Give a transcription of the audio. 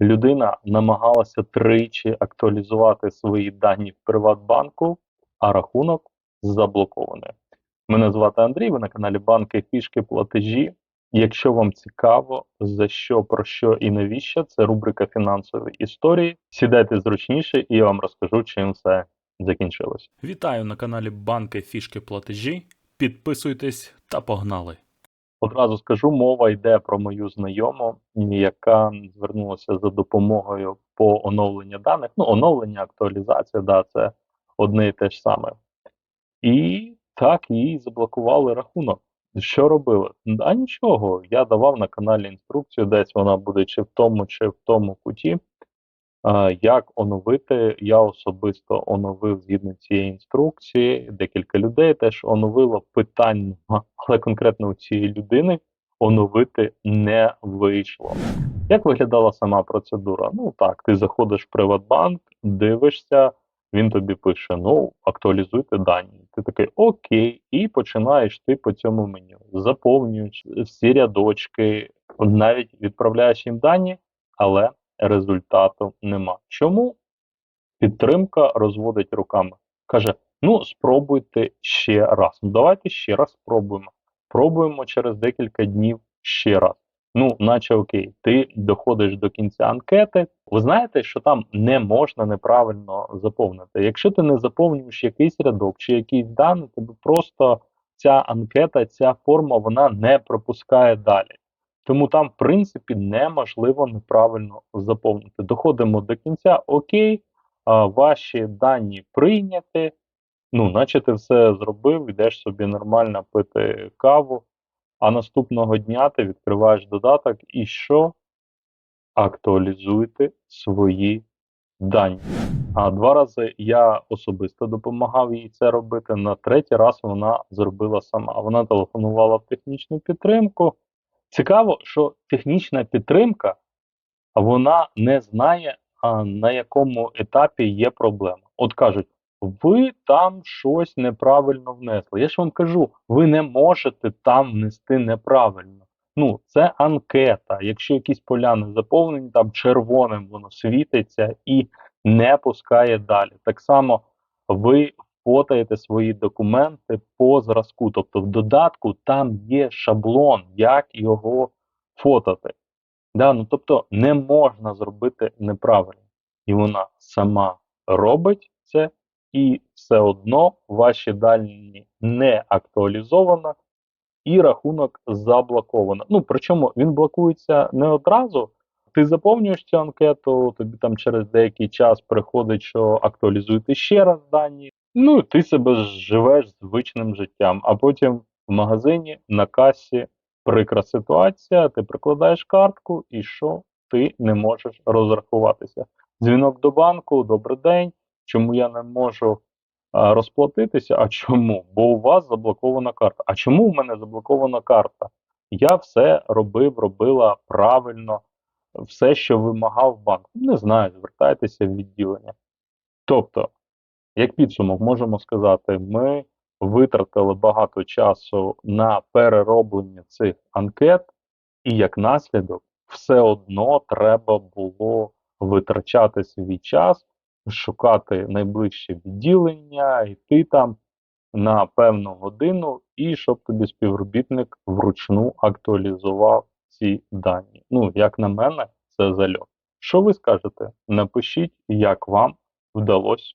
Людина намагалася тричі актуалізувати свої дані в Приватбанку, а рахунок заблокований. Мене звати Андрій, ви на каналі Банки Фішки Платежі. Якщо вам цікаво, за що, про що і навіщо, це рубрика фінансові історії. Сідайте зручніше, і я вам розкажу, чим все закінчилось. Вітаю на каналі Банки Фішки Платежі. Підписуйтесь та погнали. Одразу скажу, мова йде про мою знайому, яка звернулася за допомогою по оновленню даних. Ну, оновлення, актуалізація, да, це одне і те ж саме. І так, їй заблокували рахунок. Що робили? А нічого. Я давав на каналі інструкцію, десь вона буде чи в тому, чи в тому куті. Як оновити, я особисто оновив згідно цієї інструкції. Декілька людей теж оновило питань, нема, але конкретно у цієї людини оновити не вийшло. Як виглядала сама процедура? Ну так, ти заходиш в Приватбанк, дивишся, він тобі пише: ну, актуалізуйте дані. Ти такий окей, і починаєш ти по цьому меню, заповнюєш всі рядочки, навіть відправляєш їм дані, але результату нема. Чому? Підтримка розводить руками. Каже: ну, спробуйте ще раз. Ну, давайте ще раз спробуємо. Пробуємо через декілька днів ще раз. Ну, наче окей, ти доходиш до кінця анкети. Ви знаєте, що там не можна неправильно заповнити. Якщо ти не заповнюєш якийсь рядок чи якісь дані, тобі просто ця анкета, ця форма вона не пропускає далі. Тому там, в принципі, неможливо неправильно заповнити. Доходимо до кінця, окей, ваші дані прийняті. Ну, наче ти все зробив, йдеш собі нормально пити каву. А наступного дня ти відкриваєш додаток і що? Актуалізуйте свої дані. А два рази я особисто допомагав їй це робити. На третій раз вона зробила сама. Вона телефонувала в технічну підтримку. Цікаво, що технічна підтримка вона не знає, на якому етапі є проблема. От кажуть, ви там щось неправильно внесли. Я ж вам кажу, ви не можете там внести неправильно. Ну, це анкета. Якщо якісь поля не заповнені, там червоним воно світиться і не пускає далі. Так само ви фотаєте свої документи по зразку. Тобто в додатку там є шаблон, як його фотати. Да, ну, тобто не можна зробити неправильно. І вона сама робить це, і все одно ваші дані не актуалізовано, і рахунок заблоковано. Ну, причому він блокується не одразу. Ти заповнюєш цю анкету, тобі там через деякий час приходить, що актуалізуйте ще раз дані. Ну, ти себе живеш звичним життям, а потім в магазині на касі прикра ситуація, ти прикладаєш картку, і що ти не можеш розрахуватися. Дзвінок до банку, добрий день. Чому я не можу розплатитися? А чому? Бо у вас заблокована карта. А чому в мене заблокована карта? Я все робив, робила правильно, все, що вимагав банк. Не знаю, звертайтеся в відділення. Тобто, як підсумок, можемо сказати, ми витратили багато часу на перероблення цих анкет, і як наслідок, все одно треба було витрачати свій час, шукати найближче відділення, йти там на певну годину, і щоб тобі співробітник вручну актуалізував ці дані. Ну, як на мене, це зальот. Що ви скажете? Напишіть, як вам вдалося